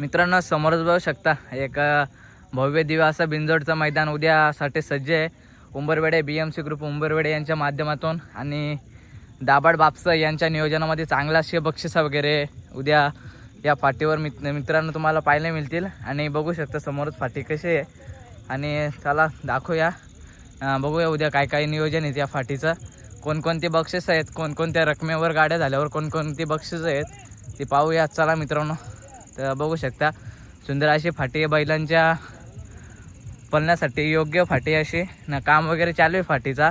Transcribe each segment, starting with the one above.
मित्रांनो समोरच बघू शकता एक भव्य दिव्य असा बिंजोडचं मैदान उद्यासाठी सज्ज आहे. Umbarwade B M C group Umbarwade यांच्या माध्यमातून आणि दाबाड बापसं यांच्या नियोजनामध्ये चांगला असे बक्षिसं वगैरे उद्या या फाटीवर मित मित्रांनो तुम्हाला पाहायला मिळतील. आणि बघू शकता समोरच फाटी कशी आहे. आणि चला दाखवूया. बघूया उद्या काय काय नियोजन आहे या फाटीचं. कोणकोणती बक्षिसं आहेत कोणकोणत्या रकमेवर गाड्या झाल्यावर कोणकोणती बक्षिसं आहेत ती पाहूया. चला मित्रांनो. तर बघू शकता सुंदर अशी फाटी आहे बैलांच्या पळण्यासाठी योग्य फाटी अशी न काम वगैरे चालू आहे फाटीचा.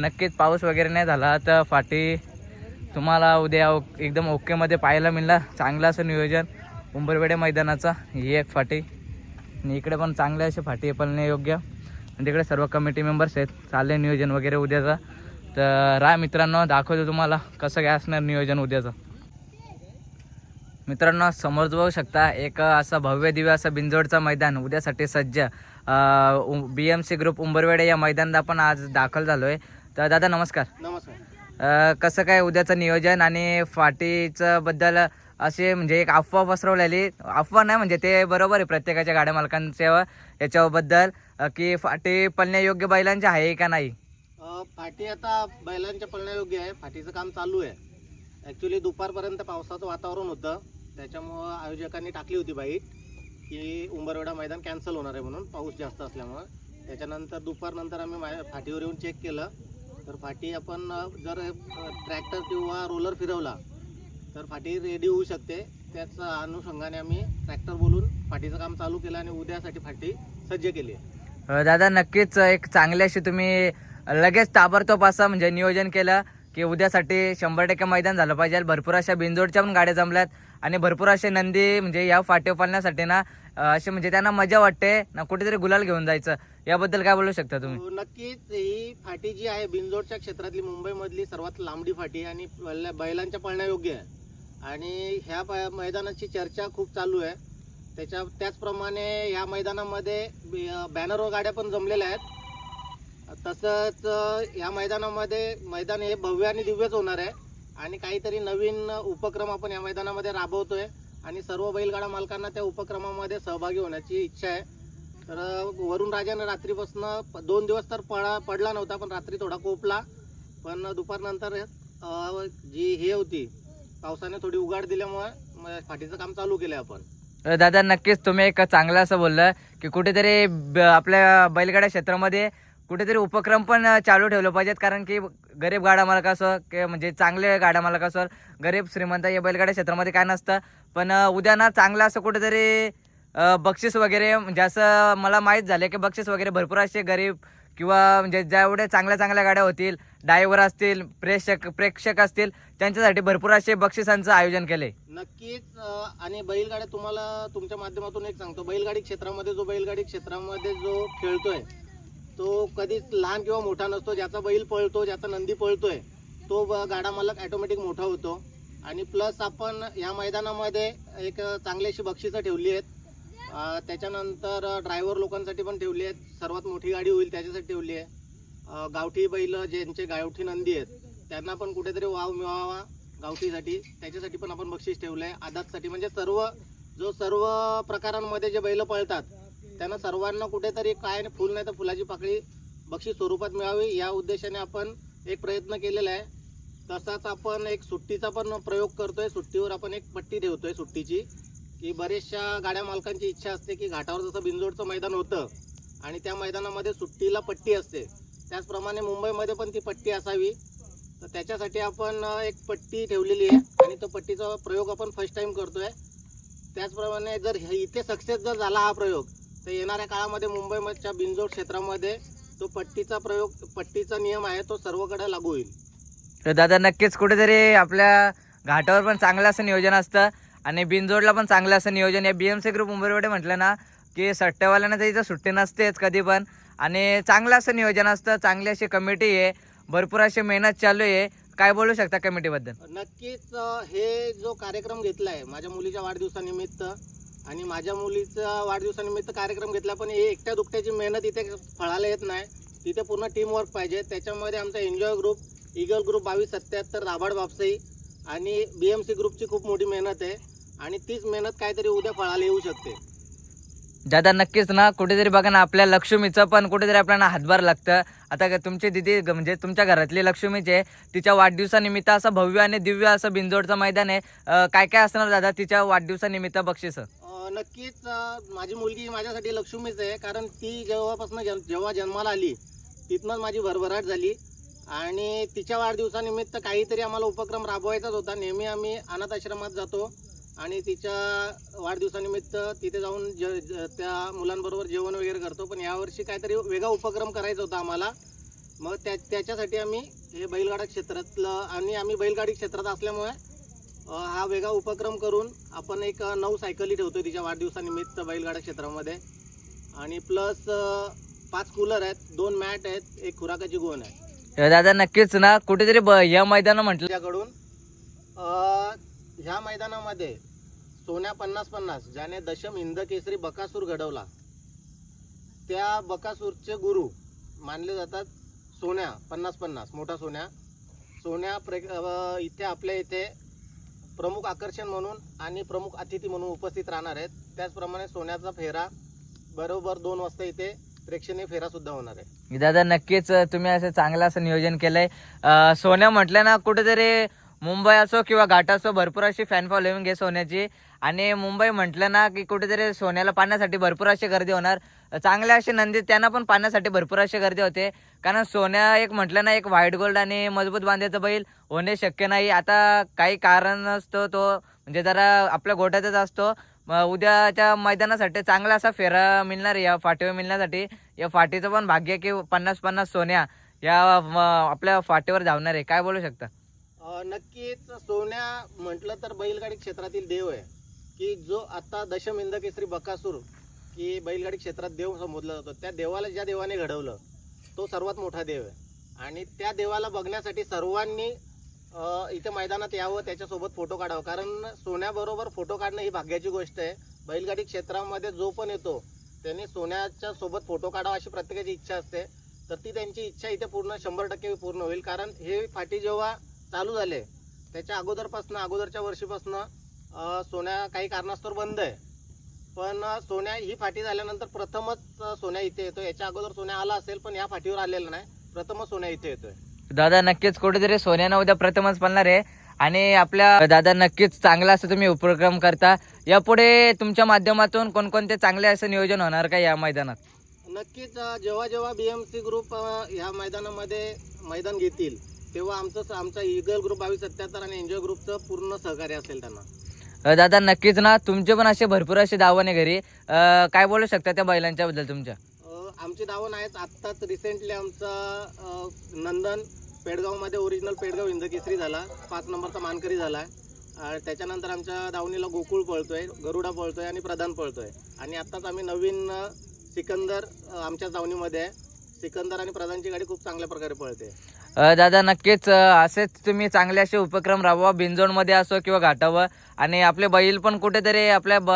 नक्कीच पाऊस वगैरे नाही झाला तर फाटी तुम्हाला उद्या एकदम ओकेमध्ये पाहायला मिळणार. चांगलं असं नियोजन. उंबरवेडे मैदानाचं ही एक फाटी. आणि इकडे पण चांगले असे फाटी आहे पळणे योग्य. आणि तिकडे सर्व कमिटी मेंबर्स आहेत. चालले नियोजन वगैरे उद्याचं. तर राहा मित्रांनो दाखवतो तुम्हाला कसं काय असणार नियोजन उद्याचं. मित्रांनो समोर बघू शकता एक असं भव्य दिव्य असं बिंजोडचं मैदान उद्यासाठी सज्ज. B M C group Umbarwade या मैदानात आपण आज दाखल झालो आहे तर दादा नमस्कार. नमस्कार. कसं काय उद्याचं नियोजन आणि फाटीचं बद्दल असे म्हणजे एक अफवा पसरवलेली अफवा नाही म्हणजे ते बरोबर आहे प्रत्येकाच्या गाड्या मालकांच्या याच्याबद्दल की फाटी पळण्यायोग्य बैलांची आहे का नाही? फाटी आता बैलांच्या पळण्यायोग्य आहे. फाटीचं काम चालू आहे. ॲक्च्युली दुपारपर्यंत पावसाचं वातावरण होतं. त्याच्यामुळं आयोजकांनी टाकली होती बाईट की उंबरवेडा मैदान कॅन्सल होणार आहे म्हणून पाऊस जास्त असल्यामुळं. त्याच्यानंतर दुपारनंतर आम्ही मा- फाटीवर येऊन चेक केलं. तर फाटी आपण जर ट्रॅक्टर किंवा रोलर फिरवला तर फाटी रेडी होऊ शकते. त्याच अनुषंगाने आम्ही ट्रॅक्टर बोलून फाटीचं काम चालू केलं आणि उद्यासाठी फाटी सज्ज केली दादा नक्कीच एक चांगल्याशी तुम्ही लगेच ताबडतोब असं म्हणजे नियोजन केलं. की उद्यासाठी शंभर टक्के मैदान झालं पाहिजे. भरपूर अशा बिंजोडच्या पण गाड्या जमल्यात. आणि भरपूर असे नंदी म्हणजे या फाट्या पालण्यासाठी ना असे म्हणजे त्यांना मजा वाटते ना कुठेतरी गुलाल घेऊन जायचं. याबद्दल काय बोलू शकता तुम्ही? हो, नक्कीच. ही फाटी जी आहे बिंजोडच्या क्षेत्रातली मुंबईमधली सर्वात लांबडी फाटी आणि बैलांच्या पळण्यायोग्य आहे. आणि ह्या प- मैदानाची चर्चा खूप चालू आहे. त्याच्या त्याचप्रमाणे ह्या मैदानामध्ये बॅनरवर गाड्या पण जमलेल्या आहेत. तसंच या मैदानामध्ये मैदान हे भव्य आणि दिव्यच होणार आहे. आणि काहीतरी नवीन उपक्रम आपण या मैदानामध्ये राबवतोय. आणि सर्व बैलगाडा मालकांना त्या उपक्रमामध्ये सहभागी होण्याची इच्छा आहे. तर वरुण राजानं रात्रीपासून दोन दिवस तर पडा पडला नव्हता पण रात्री थोडा कोपला. पण दुपारनंतर जी हे होती पावसाने थोडी उघाड दिल्यामुळे फाटीचं काम चालू केलंय आपण. दादा नक्कीच तुम्ही एक चांगलं असं बोललं की कुठेतरी ब- आपल्या बैलगाड्या क्षेत्रामध्ये कुठेतरी उपक्रम पण चालू ठेवलं पाहिजेत. कारण की गरीब गाडा मालक असं की म्हणजे चांगले गाडा मालक असं गरीब श्रीमंत या बैलगाड्या क्षेत्रामध्ये काय नसतं. पण उद्या ना चांगलं असं कुठेतरी बक्षीस वगैरे म्हणजे असं मला माहीत झालं की बक्षीस वगैरे भरपूर असे गरीब किंवा म्हणजे ज्यावेळे चांगल्या चांगल्या गाड्या होतील ड्रायव्हर असतील प्रेक्षक प्रेक्षक असतील त्यांच्यासाठी भरपूर असे बक्षिसांचं आयोजन केले नक्कीच आणि बैलगाड्या तुम्हाला तुमच्या माध्यमातून एक सांगतो. बैलगाडी क्षेत्रामध्ये जो बैलगाडी क्षेत्रामध्ये जो खेळतोय तो कधीच लहान किंवा मोठा नसतो ज्याचा बैल पळतो ज्याचा नंदी पळतोय तो ब- गाडा मालक ॲटोमॅटिक मोठा होतो. आणि प्लस आपण या मैदानामध्ये एक चांगली अशी बक्षिसं ठेवली आहेत. त्याच्यानंतर ड्रायव्हर लोकांसाठी पण ठेवली आहेत. सर्वात मोठी गाडी होईल त्याच्यासाठी ठेवली आहे. गावठी बैल ज्यांचे गावठी नंदी आहेत त्यांना पण कुठेतरी वाव मिळावा गावठीसाठी. त्याच्यासाठी पण आपण बक्षीस ठेवलं आहे आदातसाठी म्हणजे सर्व जो सर्व प्रकारांमध्ये जे बैल पळतात त्यांना सर्वांना कुठेतरी काय नाही, फुल नाही तर फुलाची पाकळी बक्षीस स्वरूपात मिळावी या उद्देशाने आपण एक प्रयत्न केलेला आहे. तसाच आपण एक सुट्टीचा पण प्रयोग करतोय. सुट्टीवर आपण एक पट्टी ठेवतोय सुट्टीची की बरेचशा गाड्या मालकांची इच्छा असते की घाटावर जसं बिंजोडचं मैदान होतं आणि त्या मैदानामध्ये सुट्टीला पट्टी असते. त्याचप्रमाणे मुंबईमध्ये पण ती पट्टी असावी. तर त्याच्यासाठी आपण एक पट्टी ठेवलेली आहे आणि तो पट्टीचा प्रयोग आपण फर्स्ट टाईम करतोय. त्याचप्रमाणे जर हे- इथे सक्सेस जर झाला हा प्रयोग तर येणाऱ्या काळामध्ये मुंबईच्या बिंजोड क्षेत्रामध्ये तो पट्टीचा प्रयोग पट्टीचा नियम आहे तो सर्वकडे लागू होईल. तर दादा नक्कीच कुठेतरी आपल्या घाटावर पण चांगलं असं नियोजन असतं आणि बिनजोडला पण चांगलं असं नियोजन. या बी एम सी ग्रुप मुंबईकडे म्हटलं ना की सट्टेवाल्यांना तर इथं सुट्टी नसतेच कधी पण. आणि चांगलं असं नियोजन असतं चांगली अशी कमिटी आहे भरपूर अशी मेहनत चालू आहे. काय बोलू शकता कमिटीबद्दल? नक्कीच हे जो कार्यक्रम घेतलाय माझ्या मुलीच्या वाढदिवसानिमित्त आणि माझ्या मुलीचा वाढदिवसानिमित्त कार्यक्रम घेतला पण हे एकट्या दुकट्याची मेहनत इथे फळाला येत नाही. तिथे पूर्ण टीमवर्क पाहिजे. त्याच्यामध्ये आमचा एन्जॉय ग्रुप इगल ग्रुप बावीस सत्याहत्तर राबाड बापसाई आणि बी एम सी ग्रुपची खूप मोठी मेहनत आहे. आणि तीच मेहनत काहीतरी उद्या फळाला येऊ शकते. दादा नक्कीच ना. कुठेतरी बघा ना आपल्या लक्ष्मीचं पण कुठेतरी आपल्याला हातभार लागतं. आता का तुमची दिदी ग- म्हणजे तुमच्या घरातली लक्ष्मीचे तिच्या वाढदिवसानिमित्त असं भव्य आणि दिव्य असं बिंजोडचं मैदान आहे. अं, काय काय असणार दादा तिच्या वाढदिवसानिमित्त बक्षीस? नक्कीच माझी मुलगी माझ्यासाठी लक्ष्मीच आहे कारण ती जेव्हापासून जन जेव्हा जन्माला आली तिथनंच माझी भरभराट झाली. आणि तिच्या वाढदिवसानिमित्त काहीतरी आम्हाला उपक्रम राबवायचाच होता. नेहमी आम्ही अनाथ आश्रमात जातो आणि तिच्या वाढदिवसानिमित्त तिथे जाऊन ज त्या मुलांबरोबर जेवण वगैरे करतो. पण यावर्षी काहीतरी वेगळा उपक्रम करायचा होता आम्हाला. मग त्या त्याच्यासाठी आम्ही हे बैलगाडा क्षेत्रातलं आणि आम्ही बैलगाडी क्षेत्रात असल्यामुळे हा वेगळा उपक्रम करून आपण एक नऊ सायकली ठेवतोय तिच्या वाढदिवसानिमित्त बैलगाडा क्षेत्रामध्ये. आणि प्लस पाच कूलर आहेत दोन मॅट आहेत एक खुराकाची गोण आहे. दादा नक्कीच ना कुठेतरी ब या मैदानं म्हटलं. त्याच्याकडून ह्या मैदानामध्ये सोन्या पन्नास पन्नास ज्याने दशम हिंद केसरी बकासूर घडवला. त्या बकासूरचे गुरु मानले जातात सोन्या पन्नास पन्नास मोठा सोन्या. सोन्या प्रे अ, इथे आपल्या इथे प्रमुख आकर्षण म्हणून आणि प्रमुख अतिथी म्हणून उपस्थित राहणार आहेत. त्याचप्रमाणे सोन्याचा फेरा बरोबर दोन वाजता इथे प्रेक्षणीय फेरा सुद्धा होणार आहे. दादा नक्कीच तुम्ही असं चांगलं असं नियोजन केलंय. सोन्या म्हटलं ना कुठेतरी मुंबई असो किंवा घाट असो भरपूर अशी फॅन फॉलोविंग आहे सोन्याची. आणि मुंबई म्हटलं ना की कुठेतरी सोन्याला पाहण्यासाठी भरपूर अशी गर्दी होणार. चांगले असे नंदी त्यांना पण पाहण्यासाठी भरपूर अशी गर्दी होते. कारण सोन्या एक म्हटलं ना एक व्हाईट गोल्ड आणि मजबूत बांधायचं बैल होणे शक्य नाही. आता काही कारण असतो तो म्हणजे जरा आपल्या गोठ्यातच असतो. उद्याच्या मैदानासाठी चांगला असा फेरा मिळणार आहे या फाटीवर मिळण्यासाठी. या फाटीचं पण भाग्य की पन्नास पन्नास सोन्या या आपल्या फाटीवर धावणार आहे. काय बोलू शकता? नक्कीच सोन्या म्हटलं तर बैलगाडी क्षेत्रातील देव आहे. की जो आता दशम हिंद केसरी बकासूर की बैलगाडी क्षेत्रात देव संबोधला जातो. त्या देवाला ज्या देवाने घडवलं तो सर्वात मोठा देव आहे. आणि त्या देवाला बघण्यासाठी सर्वांनी इथे मैदानात यावं त्याच्यासोबत फोटो काढावं. कारण सोन्याबरोबर फोटो काढणं ही भाग्याची गोष्ट आहे. बैलगाडी क्षेत्रामध्ये जो पण येतो त्यांनी सोन्याच्या सोबत फोटो काढावा अशी प्रत्येकाची इच्छा असते. तर ती त्यांची इच्छा इथे पूर्ण शंभर टक्के पूर्ण होईल. कारण हे फाटी जेव्हा चालू झाले त्याच्या अगोदरपासनं अगोदरच्या वर्षीपासनं सोन्या काही कारणास्तव बंद आहे. पण सोन्या ही फाटी झाल्यानंतर प्रथमच सोन्या इथे येतो याच्या अगोदर सोन्या आला असेल पण या फाटीवर आलेला नाही. प्रथमच सोन्या इथे येतोय. दादा नक्कीच कुठेतरी सोन्यानं उद्या प्रथमच पडणार आहे. आणि आपल्या दादा नक्कीच चांगला असं तुम्ही उपक्रम करता. यापुढे तुमच्या माध्यमातून कोणकोणते चांगले असं नियोजन होणार का या मैदानात? नक्कीच जेव्हा जेव्हा बीएमसी ग्रुप अ, ह्या मैदानामध्ये मैदान घेतील तेव्हा आमचं आमचा इगल ग्रुप बावीस सत्याहत्तर आणि एन्जॉय ग्रुपचं पूर्ण सहकार्य असेल त्यांना. दादा नक्कीच ना. तुमचे पण असे भरपूर असे दावणे घरी. अं, काय बोलू शकता त्या बैलांच्या बद्दल तुमच्या? अ, आमची दावण आहेत आत्ताच रिसेंटली आमचा अ, नंदन पेडगावमध्ये ओरिजिनल पेडगाव हिंदकेसरी झाला. पाच नंबरचा मानकरी झाला. अ, त्याच्यानंतर आमच्या दावणीला गोकुळ पळतोय गरुडा पळतोय आणि प्रधान पळतोय. आणि आत्ताच आम्ही नवीन अ, सिकंदर अ, आमच्या दावणीमध्ये आहे. सिकंदर आणि प्रधानची गाडी खूप चांगल्या प्रकारे पळते. दादा नक्कीच असेच तुम्ही चांगले असे उपक्रम राबवा बिनजोडमध्ये असो किंवा घाटावं आणि आपले बैल पण कुठेतरी आपल्या ब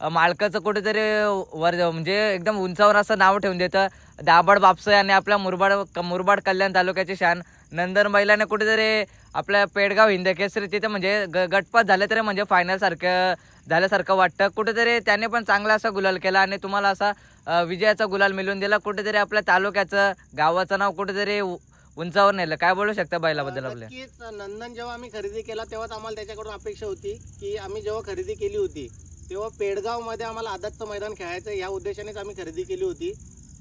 मालकाचं कुठेतरी वर म्हणजे एकदम उंचावर असं नाव ठेवून देतं. दाबड बापसं आणि आपल्या मुरबाड मुरबाड कल्याण तालुक्याची शान. नंदन बैलाने कुठेतरी आपल्या पेडगाव हिंदकेसरी तिथे म्हणजे ग गटपात झाले तरी म्हणजे फायनलसारखं झाल्यासारखं वाटतं. कुठेतरी त्याने पण चांगला असा गुलाल केला आणि तुम्हाला असा विजयाचा गुलाल मिळवून दिला. कुठेतरी आपल्या तालुक्याचं गावाचं नाव कुठेतरी उंचावर नेलं. काय बोलू शकता बैलाबद्दल आपल्या? नक्कीच. नंदन जेव्हा आम्ही खरेदी केला तेव्हाच आम्हाला त्याच्याकडून अपेक्षा होती की आम्ही जेव्हा खरेदी केली होती तेव्हा पेडगावमध्ये आम्हाला आदतचं मैदान खेळायचं या उद्देशानेच आम्ही खरेदी केली होती.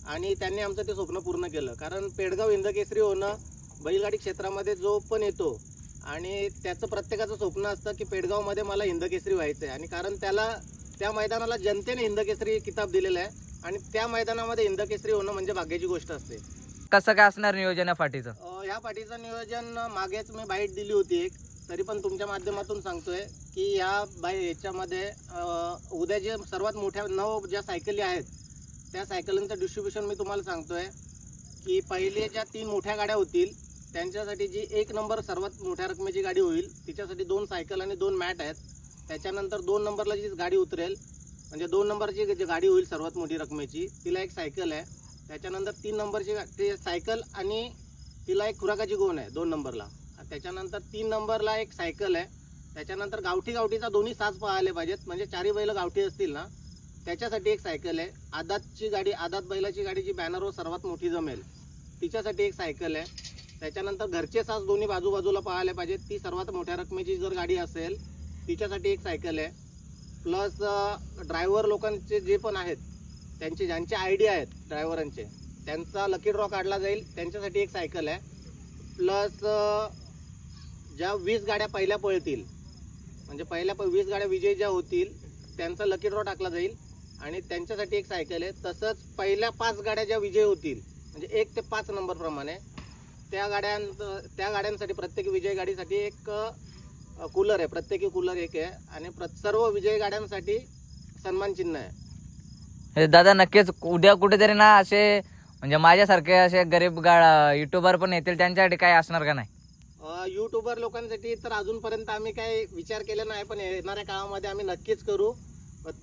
आणि त्यांनी आमचं ते स्वप्न पूर्ण केलं. कारण पेडगाव हिंदकेसरी होणं बैलगाडी क्षेत्रामध्ये जो पण येतो आणि त्याचं प्रत्येकाचं स्वप्न असतं की पेडगावमध्ये मला हिंदकेसरी व्हायचं आहे. आणि कारण त्याला त्या मैदानाला जनतेने हिंदकेसरी किताब दिलेला आहे. आणि त्या मैदानामध्ये हिंदकेसरी होणं म्हणजे भाग्याची गोष्ट असते. कसं काय असणार नियोजन या फाटीचं अ, ह्या पाठीचं नियोजन मागेच मी बाईट दिली होती एक. तरी पण तुमच्या माध्यमातून सांगतोय की या बाई याच्यामध्ये उद्या जे सर्वात मोठ्या नऊ ज्या सायकली आहेत त्या सायकलींचं डिस्ट्रीब्युशन मी तुम्हाला सांगतोय की पहिले ज्या तीन मोठ्या गाड्या होतील त्यांच्यासाठी जी एक नंबर सर्वात मोठ्या रकमेची गाडी होईल तिच्यासाठी दोन सायकल आणि दोन मॅट आहेत. त्याच्यानंतर दोन नंबरला जी गाडी उतरेल म्हणजे दोन नंबरची जी गाडी होईल सर्वात मोठी रकमेची तिला एक सायकल आहे. त्याच्यानंतर तीन नंबरची गा- ते सायकल आणि तिला एक खुराकाची गोण आहे दोन नंबरला. त्याच्यानंतर तीन नंबरला एक सायकल आहे. त्याच्यानंतर गावठी गावठीचा दोन्ही साज पाहायला पाहिजेत. म्हणजे चारी बैल गावठी असतील ना त्याच्यासाठी एक सायकल आहे. आदातची गाडी आदात बैलाची गाडी जी बॅनरवर सर्वात मोठी जमेल. तिच्यासाठी एक सायकल आहे. त्याच्यानंतर घरचे साज दोन्ही बाजूबाजूला पाहायला पाहिजेत. ती सर्वात मोठ्या रकमेची जर गाडी असेल तिच्यासाठी एक सायकल आहे. प्लस ड्रायव्हर लोकांचे जे पण आहेत त्यांचे ज्यांचे आयडिया आहेत ड्रायव्हरांचे त्यांचा लकी ड्रॉ काढला जाईल. त्यांच्यासाठी एक सायकल आहे. प्लस ज्या वीस गाड्या पहिल्या पळतील म्हणजे पहिल्या प वीस गाड्या विजयी ज्या होतील त्यांचा लकी ड्रॉ टाकला जाईल. आणि त्यांच्यासाठी एक सायकल आहे. तसंच पहिल्या पाच गाड्या ज्या विजयी होतील म्हणजे एक ते पाच नंबरप्रमाणे त्या गाड्यां त्या गाड्यांसाठी प्रत्येक विजय गाडीसाठी एक कूलर आहे. प्रत्येकी कूलर एक आहे. आणि प्र सर्व विजयी गाड्यांसाठी सन्मान चिन्ह आहे. हे दादा नक्कीच उद्या कुठेतरी ना असे म्हणजे माझ्यासारखे असे गरीब गा युट्यूबर पण येतील त्यांच्यासाठी काय असणार का नाही? यूट्यूबर लोकांसाठी तर अजूनपर्यंत आम्ही काही विचार केला नाही पण येणाऱ्या काळामध्ये आम्ही नक्कीच करू.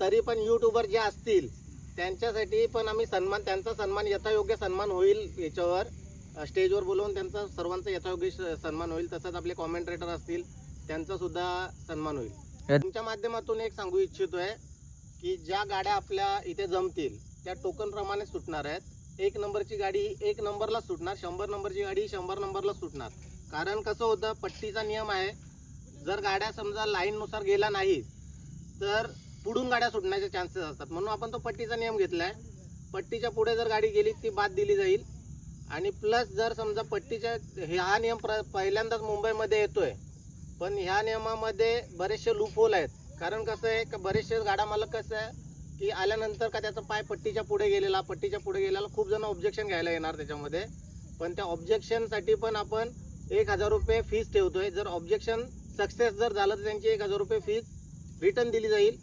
तरी पण यूट्यूबर जे असतील त्यांच्यासाठी पण आम्ही सन्मान त्यांचा सन्मान यथायोग्य सन्मान होईल याच्यावर. स्टेजवर बोलवून त्यांचा सर्वांचा यथायोग्य सन्मान होईल तसंच आपले कॉमेंट्रेटर असतील त्यांचा सुद्धा सन्मान होईल. तुमच्या माध्यमातून एक सांगू इच्छितोय की ज्या गाड्या आपल्या इथे जमतील त्या टोकन प्रमाणे सुटणार आहेत. एक नंबरची गाडी ही एक नंबरला सुटणार शंभर नंबरची गाडी ही शंभर नंबरला सुटणार. कारण कसं होतं पट्टीचा नियम आहे जर गाड्या समजा लाईननुसार गेला नाही तर पुढून गाड्या सुटण्याचे चान्सेस असतात. म्हणून आपण तो पट्टीचा नियम घेतला आहे पट्टीच्या पुढे जर गाडी गेली ती बाद दिली जाईल. आणि प्लस जर समजा पट्टीच्या हे- हा नियम प्र पहिल्यांदाच मुंबईमध्ये येतोय पण ह्या नियमामध्ये बरेचसे लूप होल आहेत. कारण कसं आहे का बरेचसे गाडा मालक कसं आहे की आल्यानंतर का त्याचा पाय पट्टीच्या पुढे गेलेला पट्टीच्या पुढे गेलेला खूप जण ऑब्जेक्शन घ्यायला येणार त्याच्यामध्ये. पण त्या ऑब्जेक्शनसाठी पण आपण एक हजार रुपये फीस ठेवतोय. जर ऑब्जेक्शन सक्सेस जर झालं तर त्यांची एक हजार रुपये फीस रिटर्न दिली जाईल.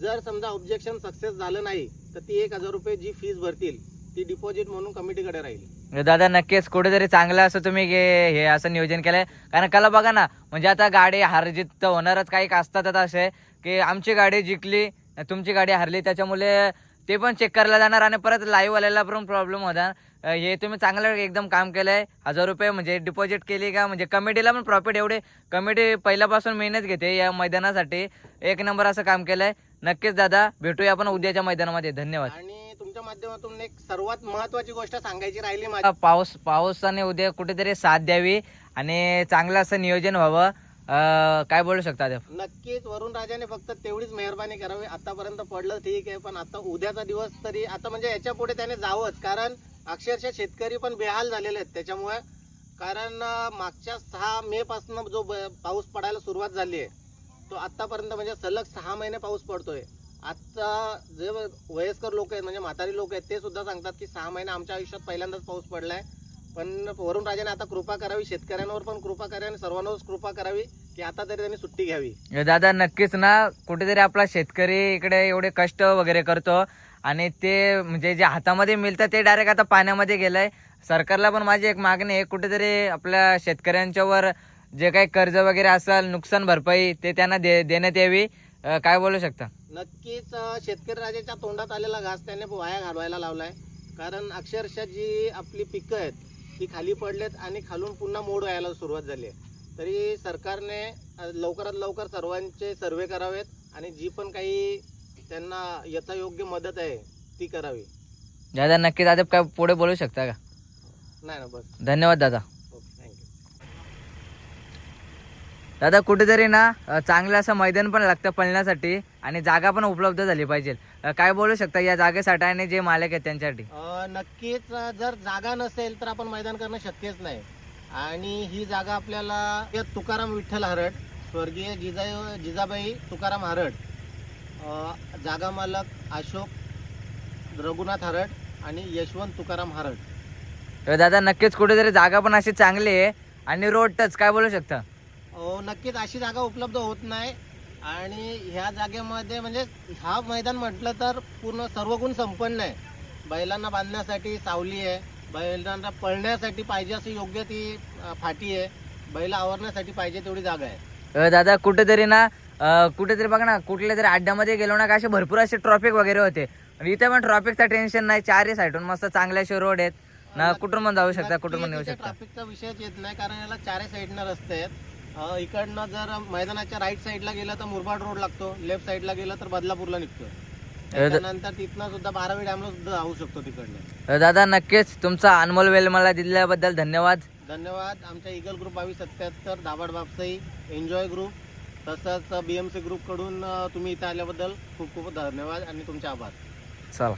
जर समजा ऑब्जेक्शन सक्सेस झालं नाही तर ती एक हजार रुपये जी फीस भरतील ती डिपॉझिट म्हणून कमिटीकडे राहील. म्हणजे दादा नक्कीच कुठेतरी चांगलं असं तुम्ही हे असं नियोजन केलंय. कारण कला बघा ना म्हणजे आता गाडी हारजीत तर होणारच काही असतात असे की आमची गाडी जिंकली तुमची गाडी हरली त्याच्यामुळे ते पण चेक करायला जाणार आणि परत लाईव्ह आलेला पण प्रॉब्लेम होणार. हे तुम्ही चांगलं एकदम काम केलंय. हजार रुपये म्हणजे डिपॉझिट केली का म्हणजे कमिटीला पण प्रॉफिट एवढे. कमिटी पहिल्यापासून मेहनत घेते या मैदानासाठी. एक नंबर असं काम केलंय. नक्कीच दादा भेटूया आपण उद्याच्या मैदानामध्ये. धन्यवाद. आणि तुमच्या माध्यमातून एक सर्वात महत्वाची गोष्ट सांगायची राहिली माझी. पाऊस पावसाने उद्या कुठेतरी साथ द्यावी आणि चांगलं असं नियोजन व्हावं. अं, काय बोलू शकता? नक्कीच वरुण राजाने फक्त तेवढीच मेहरबानी करावी. आतापर्यंत पडलं ठीक आहे पण आता उद्याचा दिवस तरी आता म्हणजे याच्यापुढे त्याने जावंच. कारण अक्षरशः शेतकरी पण बेहाल झालेले आहेत त्याच्यामुळे. कारण अं, मागच्या सहा मे पासून जो ब- पाऊस पडायला सुरुवात झाली आहे तो आतापर्यंत म्हणजे सलग सहा महिने पाऊस पडतोय. आता जे वयस्कर लोक आहेत म्हणजे म्हातारी लोक आहेत ते सुद्धा सांगतात की सहा महिने आमच्या आयुष्यात पहिल्यांदाच पाऊस पडलाय. पण वरुण राजाने आता कृपा करावी शेतकऱ्यांवर पण कृपा करावी आणि सर्वांवर कृपा करावी की आता तरी त्यांनी सुट्टी घ्यावी. हे दादा नक्कीच ना कुठेतरी आपला शेतकरी इकडे एवढे कष्ट वगैरे करतो आणि ते म्हणजे जे हातामध्ये मिळतं ते डायरेक्ट आता पाण्यामध्ये गेलंय. सरकारला पण माझी एक मागणी आहे कुठेतरी आपल्या शेतकऱ्यांच्यावर जे काही कर्ज वगैरे असेल नुकसान भरपाई ते त्यांना दे देण्यात यावी. अं, काय बोलू शकता? नक्कीच अं, शेतकरी राजाच्या तोंडात आलेला घास त्याने वाया घालवायला लावलाय. कारण अक्षरशः जी आपली पिकं आहेत ती खाली पडलेत आणि खालून पुन्हा मोड व्हायला सुरुवात झाली आहे. तरी सरकारने अं, लवकरात लवकर सर्वांचे सर्वे करावेत आणि जी पण काही त्यांना यथायोग्य मदत आहे ती करावी. दादा नक्कीच आता काय पुढे बोलू शकता का? नाही ना बस. धन्यवाद दादा. दादा कुठेतरी ना चांगलं असं मैदान पण लागतं पळण्यासाठी आणि जागा पण उपलब्ध झाली पाहिजे. काय बोलू शकता या जागेसाठी आणि जे मालक आहेत त्यांच्यासाठी? नक्कीच जर जागा नसेल तर आपण मैदान करणं शक्यच नाही. आणि ही जागा आपल्याला तुकाराम विठ्ठल हरड स्वर्गीय जिजा जिजाबाई तुकाराम हरड जागा मालक अशोक रघुनाथ हरड आणि यशवंत तुकाराम हरड. तर दादा नक्कीच कुठेतरी जागा पण अशी चांगली आहे. आणि रोड टच काय बोलू शकता? अं, नक्कीच अशी जागा उपलब्ध होत नाही. आणि ह्या जागेमध्ये म्हणजे हा मैदान म्हटलं तर पूर्ण सर्व गुण संपन्न आहे. बैलांना बांधण्यासाठी सावली आहे. बैलांना पळण्यासाठी पाहिजे अशी योग्य ती फाटी आहे. बैल आवरण्यासाठी पाहिजे तेवढी जागा आहे. दादा कुठेतरी ना कुठेतरी बघा ना कुठल्या तरी अड्ड्यामध्ये गेलो ना का असे भरपूर असे ट्रॉफिक वगैरे होते. आणि इथे पण ट्रॉफिकचं टेन्शन नाही. चारही साईडून मस्त चांगले असे रोड आहेत. ना कुठून पण जाऊ शकता कुठून पण येऊ शकता. ट्रॅफिकचा विषयच येत नाही कारण याला चारही साईडनं रस्ते आहेत. इकडनं जर मैदानाच्या राईट साईडला गेलं तर मुरबाड रोड लागतो. लेफ्ट साईडला गेलं तर बदलापूरला निघतो. त्याच्यानंतर तिथनं सुद्धा बारावी डॅमला सुद्धा जाऊ शकतो तिकडनं. तर दादा नक्कीच तुमचा अनमोल वेळ मला दिल्याबद्दल धन्यवाद. धन्यवाद. आमच्या इगल ग्रुप बावीस सत्याहत्तर दाबाड बापसाई एन्जॉय ग्रुप तसंच बी एम सी ग्रुपकडून तुम्ही इथं आल्याबद्दल खूप खूप धन्यवाद आणि तुमचे आभार. चला.